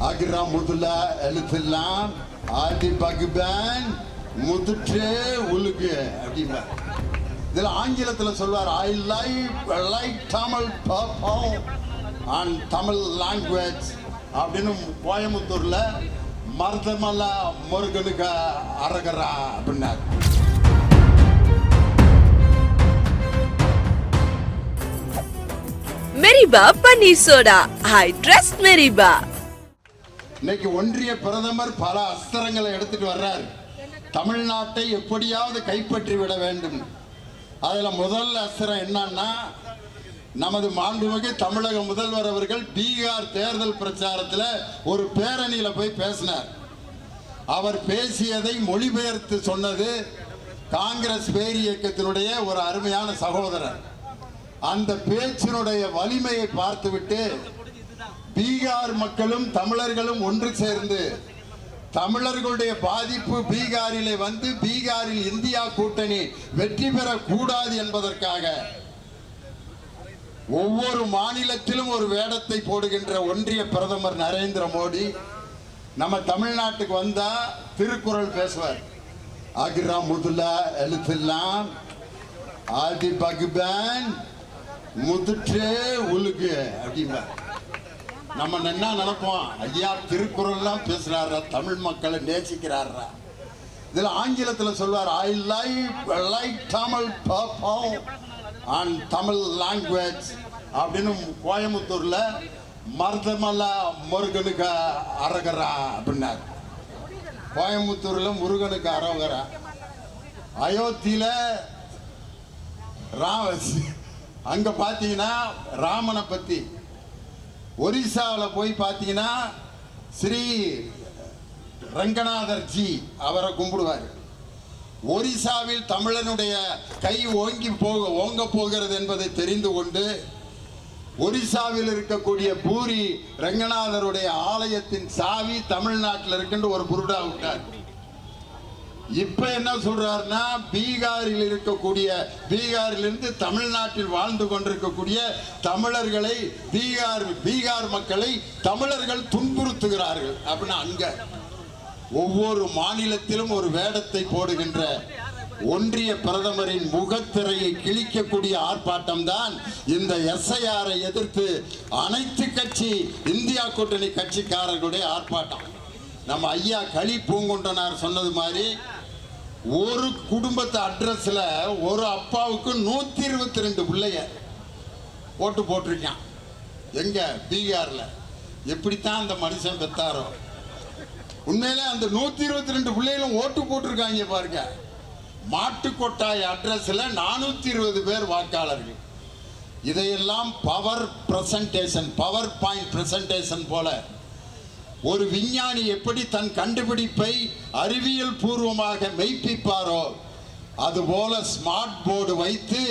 அகிரா முதல எழுத்தெல்லாம் ஆதி பகுபன் முதுற்றே உலுகு அப்படிம்பா இதில் ஆங்கிலத்தில் சொல்வார் I like like Tamil perform and Tamil language அப்படின்னு கோயம்புத்தூரில் மருதமலை முருகனுக்கு அரகரா அப்படின்னார். மெரிபா பன்னீர் சோடா ஐ ட்ரஸ்ட் மெரிபா இன்னைக்கு ஒன்றிய பிரதமர் பல அஸ்திரங்களை எடுத்துட்டு வர்றார். தமிழ்நாட்டை எப்படியாவது கைப்பற்றி விட வேண்டும். அதில் முதல் அஸ்திரம் என்னன்னா நமது மாண்புமிகு தமிழக முதல்வர் அவர்கள் பீகார் தேர்தல் பிரச்சாரத்தில் ஒரு பேரணியில் போய் பேசினார். அவர் பேசியதை மொழிபெயர்த்து சொன்னது காங்கிரஸ் பேர் இயக்கத்தினுடைய ஒரு அருமையான சகோதரர். அந்த பேச்சினுடைய வலிமையை பார்த்துவிட்டு பீகார் மக்களும் தமிழர்களும் ஒன்று சேர்ந்து தமிழர்களுடைய பாதிப்பு பீகாரிலே வந்து பீகாரில் இந்தியா கூட்டணி வெற்றி பெறக்கூடாது என்பதற்காக ஒவ்வொரு மாநிலத்திலும் ஒரு வேடத்தை போடுகின்ற ஒன்றிய பிரதமர் நரேந்திர மோடி நம்ம தமிழ்நாட்டுக்கு வந்தா திருக்குறள் பேசுவார். அகிரா முதலா எழுத்துலாம் ஆதி பகுபன் முதுற்றே உலுகு அப்படிம்பார். நம்ம என்ன நினைப்போம் ஐயா திருக்குறள்லாம் பேசுகிறாரா தமிழ் மக்களை நேசிக்கிறாரா இதுல ஆங்கிலத்துல சொல்வார் I like like Tamil perform and Tamil language அப்படின்னு கோயம்புத்தூர்ல மருதமலை முருகனுக்கு அரகரா அப்படின்னார். கோயம்புத்தூர்ல முருகனுக்கு அரகரா. அயோத்தியில ராம அங்க பாத்தீங்கன்னா ராமனை பத்தி ஒரிசாவில் போய் பார்த்தீங்கன்னா ஸ்ரீ ரங்கநாதர் ஜி அவரை கும்பிடுவார். ஒரிசாவில் தமிழனுடைய கை ஓங்கி போக ஓங்க போகிறது என்பதை தெரிந்து கொண்டு ஒரிசாவில் இருக்கக்கூடிய பூரி ரங்கநாதருடைய ஆலயத்தின் சாவி தமிழ்நாட்டில் இருக்குன்னு ஒரு புருடா விட்டார். இப்ப என்ன சொல்றாருன்னா பீகாரில் இருக்கக்கூடிய பீகாரிலிருந்து தமிழ்நாட்டில் வாழ்ந்து கொண்டிருக்கக்கூடிய தமிழர்களை பீகார் பீகார் மக்களை தமிழர்கள் துன்புறுத்துகிறார்கள். அப்படின்னு அங்க ஒவ்வொரு மாநிலத்திலும் ஒரு வேடத்தை போடுகின்ற ஒன்றிய பிரதமரின் முகத்திரையை கிழிக்கக்கூடிய ஆர்ப்பாட்டம் தான் இந்த எஸ்ஐஆரை எதிர்த்து அனைத்து கட்சி இந்தியா கூட்டணி கட்சிக்காரர்களுடைய ஆர்ப்பாட்டம். நம்ம ஐயா களி பூங்குண்டனார் சொன்னது மாதிரி ஒரு குடும்பத்து அட்ரஸில் ஒரு அப்பாவுக்கு நூற்றி இருபத்தி ரெண்டு பிள்ளைய ஓட்டு போட்டிருக்கான். எங்கே? பீகாரில். எப்படித்தான் அந்த மனுஷன் பெத்தாரோ. உண்மையிலே அந்த நூற்றி இருபத்தி ரெண்டு பிள்ளைகளும் ஓட்டு போட்டிருக்காங்க பாருங்க. மாட்டுக்கொட்டாய் அட்ரஸில் நானூற்றி இருபது பேர் வாக்காளர்கள். இதையெல்லாம் power presentation power point presentation போல் ஒரு விஞ்ஞானி எப்படி தன் கண்டுபிடிப்பை அறிவியல் பூர்வமாக மெய்ப்பிப்பாரோ அதுபோல ஸ்மார்ட் போர்டு வைத்து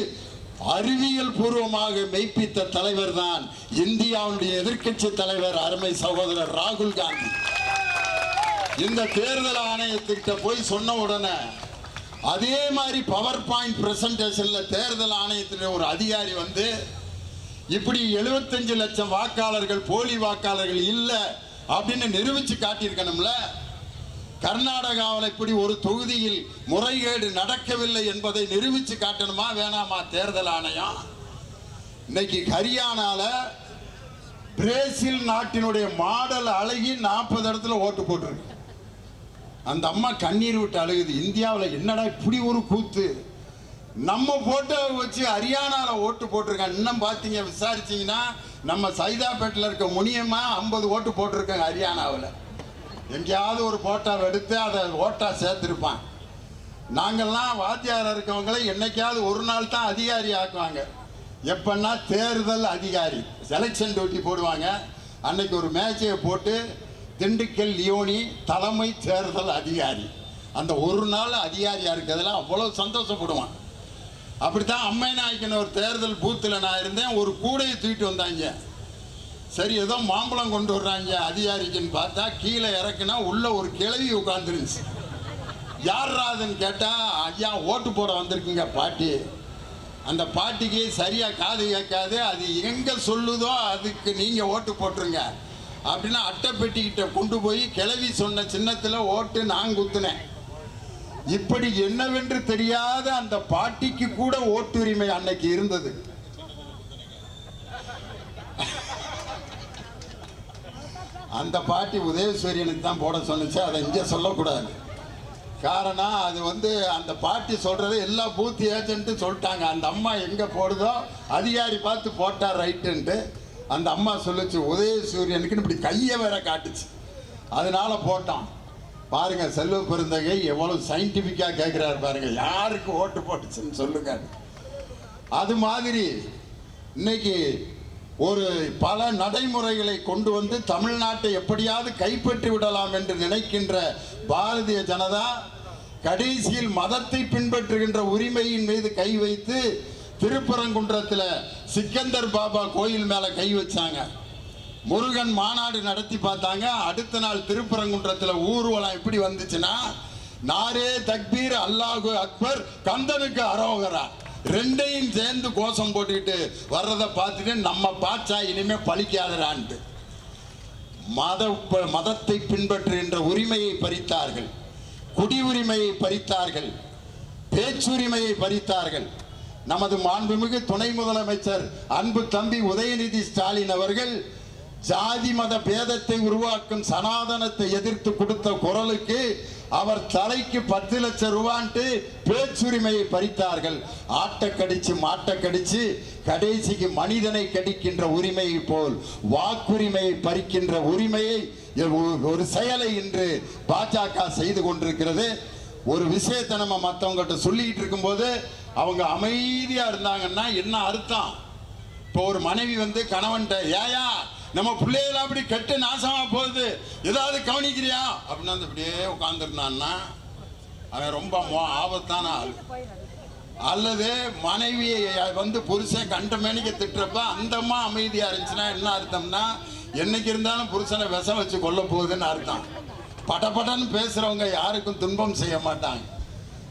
அறிவியல் பூர்வமாக மெய்ப்பித்த தலைவர் தான் இந்தியாவுடைய எதிர்க்கட்சி தலைவர் அருமை சகோதரர் ராகுல் காந்தி. இந்த தேர்தல் ஆணையத்திட்ட போய் சொன்ன உடனே அதே மாதிரி பவர் பாயிண்ட் பிரசன்டேஷன்ல தேர்தல் ஆணையத்தின் ஒரு அதிகாரி வந்து இப்படி 75 லட்சம் வாக்காளர்கள் போலி வாக்காளர்கள் இல்லை அப்படின்னு நிரூபித்து காட்டியிருக்கணும்ல? கர்நாடகாவில் இப்படி ஒரு தொகுதியில் முறைகேடு நடக்கவில்லை என்பதை நிரூபித்து காட்டணுமா வேணாமா தேர்தல் ஆணையம்? இன்னைக்கு ஹரியானால பிரேசில் நாட்டினுடைய மாடல் அழகி நாற்பது இடத்துல ஓட்டு போட்டிருக்கு. அந்த அம்மா கண்ணீர் விட்டு அழுகுது. இந்தியாவில் என்னடா இப்படி ஒரு கூத்து? நம்ம போட்டோ வச்சு ஹரியானாவில் ஓட்டு போட்டிருக்காங்க. இன்னும் பார்த்தீங்க விசாரிச்சிங்கன்னா நம்ம சைதாப்பேட்டில் இருக்க முனியமா ஐம்பது ஓட்டு போட்டிருக்காங்க ஹரியானாவில். எங்கேயாவது ஒரு போட்டோ எடுத்து அதை ஓட்டாக சேர்த்துருப்பான். நாங்கள்லாம் வாத்தியார் இருக்கவங்களை என்னைக்காவது ஒரு நாள் தான் அதிகாரி ஆக்குவாங்க. எப்பன்னா தேர்தல் அதிகாரி செலெக்ஷன் டியூட்டி போடுவாங்க. அன்னைக்கு ஒரு மேட்சையை போட்டு திண்டுக்கல் லியோனி தலைமை தேர்தல் அதிகாரி. அந்த ஒரு நாள் அதிகாரியாக இருக்கிறதுல அவ்வளோ சந்தோஷப்படுவான். அப்படித்தான் அம்மை நாய்க்கின ஒரு தேர்தல் பூத்தில் நான் இருந்தேன். ஒரு கூடையை தூக்கிட்டு வந்தாங்க. சரி ஏதோ மாம்பழம் கொண்டு வர்றாங்க அதிகாரிக்குன்னு பார்த்தா கீழே இறக்குனா உள்ள ஒரு கிழவி உட்காந்துருந்துச்சு யார்ராதுன்னு கேட்டால் ஐயா ஓட்டு போட வந்திருக்கீங்க பாட்டி. அந்த பாட்டிக்கு சரியாக காது கேட்காது அது எங்கே சொல்லுதோ அதுக்கு நீங்கள் ஓட்டு போட்டுருங்க. அப்படின்னா அட்டைப்பெட்டிக்கிட்ட கொண்டு போய் கிளவி சொன்ன சின்னத்தில் ஓட்டு நான் குத்துனேன். இப்படி என்னவென்று தெரியாத அந்த பாட்டிக்கு கூட ஓட்டுரிமை அன்னைக்கு இருந்தது. அந்த பாட்டி உதயசூரியனுக்கு தான் போட சொன்னச்சு அதை இங்கே சொல்லக்கூடாது. காரணம் அது வந்து அந்த பாட்டி சொல்றது எல்லா பூத் ஏஜென்ட்டு சொல்லிட்டாங்க. அந்த அம்மா எங்கே போடுதோ அதிகாரி பார்த்து போட்டார் ரைட்டுன்ட்டு அந்த அம்மா சொல்லுச்சு உதயசூரியனுக்குன்னு இப்படி கையை வேற காட்டுச்சு. அதனால போட்டான். பாருங்க செல்வ பெருந்தகை எவ்வளவு சயின்டிஃபிக்காக கேட்குறாரு பாருங்க. யாருக்கு ஓட்டு போட்டுச்சுன்னு சொல்லுங்க. அது மாதிரி இன்னைக்கு ஒரு பல நடைமுறைகளை கொண்டு வந்து தமிழ்நாட்டை எப்படியாவது கைப்பற்றி விடலாம் என்று நினைக்கின்ற பாரதிய ஜனதா கடைசியில் மதத்தை பின்பற்றுகின்ற உரிமையின் மீது கை வைத்து திருப்பரங்குன்றத்தில் சிக்கந்தர் பாபா கோயில் மேலே கை வச்சாங்க. முருகன் மாநாடு நடத்தி பார்த்தாங்க. அடுத்த நாள் திருப்பரங்குன்றத்தில் ஊர்வலம் எப்படி வந்துச்சுன்னா நாரே தக்பீர் அல்லாஹு அக்பர் கந்தனுக்கு அரோகரா. ரெண்டையும் சேர்ந்து கோஷம் போட்டுக்கிட்டு வர்றதை பார்த்துட்டு நம்ம பாச்சா இனிமே பழிக்காதரான்ட்டு. மத மதத்தை பின்பற்றுகின்ற உரிமையை பறித்தார்கள். குடி உரிமையை பறித்தார்கள். பேச்சுரிமையை பறித்தார்கள். நமது மாண்புமிகு துணை முதலமைச்சர் அன்பு தம்பி உதயநிதி ஸ்டாலின் அவர்கள் ஜாதி மத பேதத்தை உருவாக்கும் சனாதனத்தை எதிர்த்து கொடுத்த குரலுக்கு அவர் தலைக்கு பத்து லட்சம் ரூபான்ட்டு பேச்சுரிமையை பறித்தார்கள். ஆட்டை கடிச்சு மாட்டை கடிச்சு கடைசிக்கு மனிதனை கடிக்கின்ற உரிமையை போல் வாக்குரிமையை பறிக்கின்ற உரிமையை ஒரு- ஒரு செயலை இன்று பாஜக செய்து கொண்டிருக்கிறது. ஒரு விஷயத்தை நம்ம மற்றவங்ககிட்ட சொல்லிக்கிட்டு இருக்கும்போது அவங்க அமைதியாக இருந்தாங்கன்னா என்ன அர்த்தம்? இப்போ ஒரு மனைவி வந்து கணவன்கிட்ட ஏயா நம்ம பிள்ளைகள் அப்படி கெட்டு நாசமா போகுது. ஏதாவது கவனிக்கிறியா? அப்படின்னு வந்து இப்படியே உட்காந்துருந்தான்னா அவன் ரொம்ப மோ- ஆபத்தான ஆள். அல்லது மனைவியை வந்து புருஷன் கண்ட மேனிக்க திட்டுறப்ப அந்த அமைதியா இருந்துச்சுன்னா என்ன அர்த்தம்னா என்னைக்கு இருந்தாலும் புருஷனை விஷம் வச்சு கொல்ல போகுதுன்னு அர்த்தம். படபடன்னு பேசுறவங்க யாருக்கும் துன்பம் செய்ய மாட்டாங்க.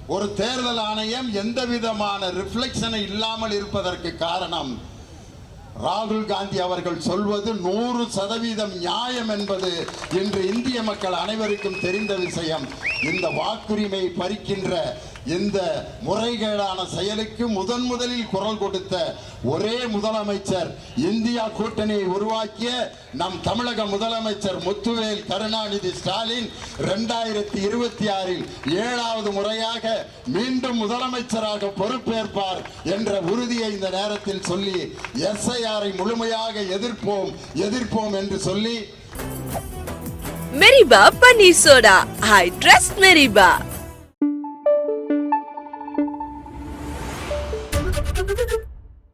ஒரு தேர்தல் ஆணையம் எந்த விதமான ரிஃப்ளெக்ஷனை இல்லாமல் இருப்பதற்கு காரணம் ராகுல் காந்தி அவர்கள் சொல்வது நூறு சதவீதம் நியாயம் என்பது இன்று இந்திய மக்கள் அனைவருக்கும் தெரிந்த விஷயம். இந்த வாக்குரிமை பறிக்கின்ற இந்த முறைகேடான செயலுக்கு முதன் முதலில் குரல் கொடுத்த ஒரே முதலமைச்சர் இந்தியா கூட்டணியை உருவாக்கிய நம் தமிழக முதலமைச்சர் முத்துவேல் கருணாநிதி ஸ்டாலின் இரண்டாயிரத்தி இருபத்தி ஆறில் ஏழாவது முறையாக மீண்டும் முதலமைச்சராக பொறுப்பேற்பார் என்ற உறுதியை இந்த நேரத்தில் சொல்லி எஸ்ஐஆரை முழுமையாக எதிர்ப்போம் எதிர்ப்போம் என்று சொல்லி மெரிபா பன்னீர் சோடா ஐ ட்ரஸ்ட் மெரிபா